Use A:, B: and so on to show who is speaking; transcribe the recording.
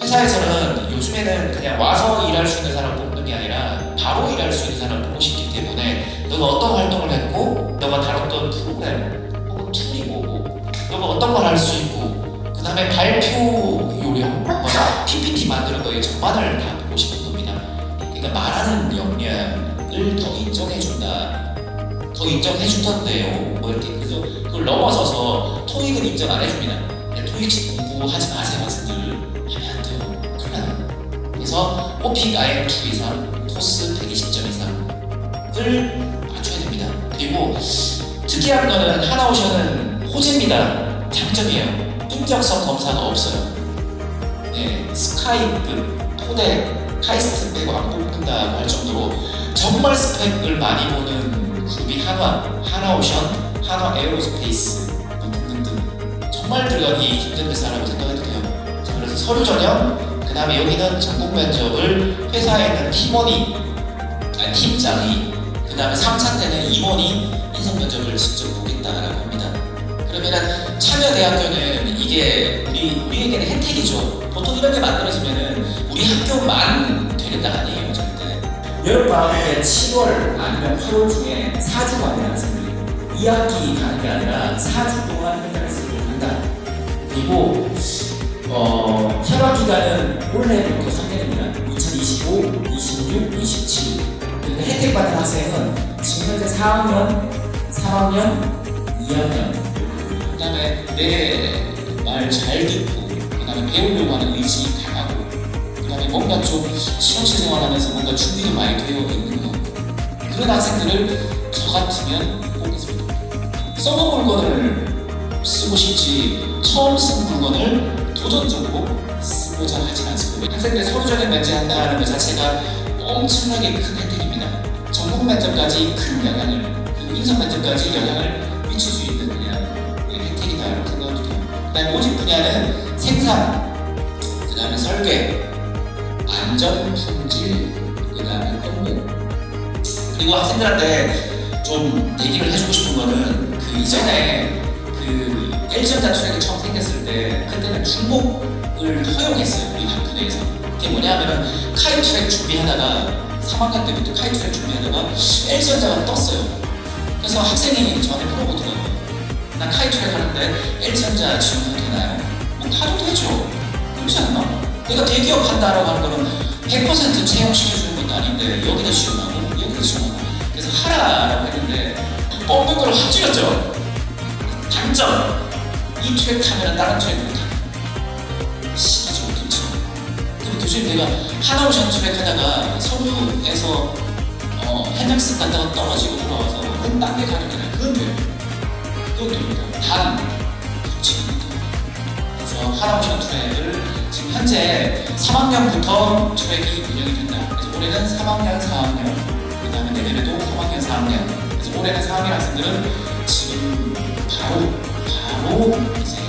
A: 회사에서는 요즘에는 그냥 와서 일할 수 있는 사람 뽑는 게 아니라 바로 일할 수 있는 사람 뽑고 싶기 때문에 너가 어떤 활동을 했고 너가 다뤘던 프로그램 혹은 툴이 뭐고 너가 어떤 걸 할 수 있고 그 다음에 발표 요령 뭐 PPT 만드는 거에 전반을 다 보고 싶은 겁니다. 그러니까 말하는 역량을 더 인정해준다. 더 인정해주던데요. 뭐 이렇게 그래서 그걸 넘어서서 토익은 인정 안 해줍니다 토익 공부하지 마세요 학생들. 하면 안 돼요. 큰일 나요. 그래서 오픽 IM2 이상 토스 120점 이상을 맞춰야 됩니다. 그리고 특이한 거는 하나오션은 호재입니다. 장점이에요. 인적성 검사가 없어요. 네, 스카이프, 토대, 카이스트 빼고 안 뽑는다고 할 정도로 정말 스펙을 많이 보는 그룹이 한화, 하나오션, 한화 에어로스페이스 정말 들어가기 힘든 회사라고 생각해도 돼요. 자, 그래서 서류 전형, 그 다음에 여기는 전국 면접을 회사에 있는 팀원이, 아니 팀장이, 그 다음에 3차 때는 임원이 인성 면접을 직접 보겠다라고 합니다. 그러면은 참여대학교는 이게 우리 우리에게는 혜택이죠. 보통 이런 게 만들어지면은 우리 학교만 되는 거 아니에요, 절대. 여름 방학 때 7월 아니면 8월 중에 4주 만에 학생들이 2학기 가는 게 아니라 4주 그리고 어, 협학 기간은 올해부터 3년입니다. 2025, 26, 27. 그러니까 혜택 받는 학생은 지금 현재 4학년, 3학년, 2학년. 그다음에 내 말 잘 듣고, 그다음에 배우려고 하는 의지 강하고, 그다음에 뭔가 좀 실험실 생활하면서 뭔가 준비도 많이 되어 있는 거. 그런 학생들을 저 같으면 뽑겠습니다. 써본 물건을 쓰고 싶지 처음 쓴 물건을 도전적으로 쓰고자 하지 않습니다. 학생들 서류전형 면제한다는 것 자체가 엄청나게 큰 혜택입니다. 전국 면접까지 큰 영향을 인성 면접까지 영향을 미칠 수 있는 그냥 혜택이다라고 생각해도 돼요. 그다음에 모집 분야는 생산, 그다음에 설계, 안전, 품질, 그다음에 업무 그리고 학생들한테 좀 얘기를 해주고 싶은 거는 그 이전에 그 LG전자 트랙이 처음 생겼을 때 그때는 중복을 허용했어요 우리 학교 내에서. 그게 뭐냐면은 카이 트랙 준비하다가 3학년 때부터 카이 트랙 준비하다가 LG전자가 떴어요. 그래서 학생이 저한테 물어보더라고요 나 카이 트랙 하는데 LG전자 지원해도 되나요? 뭐 가도 되죠. 그렇지 않나? 내가 대기업 한다라고 하는 거는 100% 채용시켜주는 것도 아닌데 여기다 지원하고 여기다 지원하고. 그래서 하라라고 했는데 뽑는 걸 확 줄였죠 단점 이 트랙 타면 다른 트랙 못 타. 시기지 못했죠. 그리고 교수님 내가 하나오션 트랙 하다가 서울에서 어, 해명습 갔다가 떨어지고 돌아와서 그럼 딴데 가는 게 아니라 그건 돼요. 그건 됩니다. 단 못해요. 그래서 하나오션 트랙을 지금 현재 3학년부터 트랙이 운영이 된다. 그래서 올해는 3학년, 4학년, 그 다음에 내년에도 3학년, 4학년. 그래서 올해는 4학년 학생들은 지금 바로 이제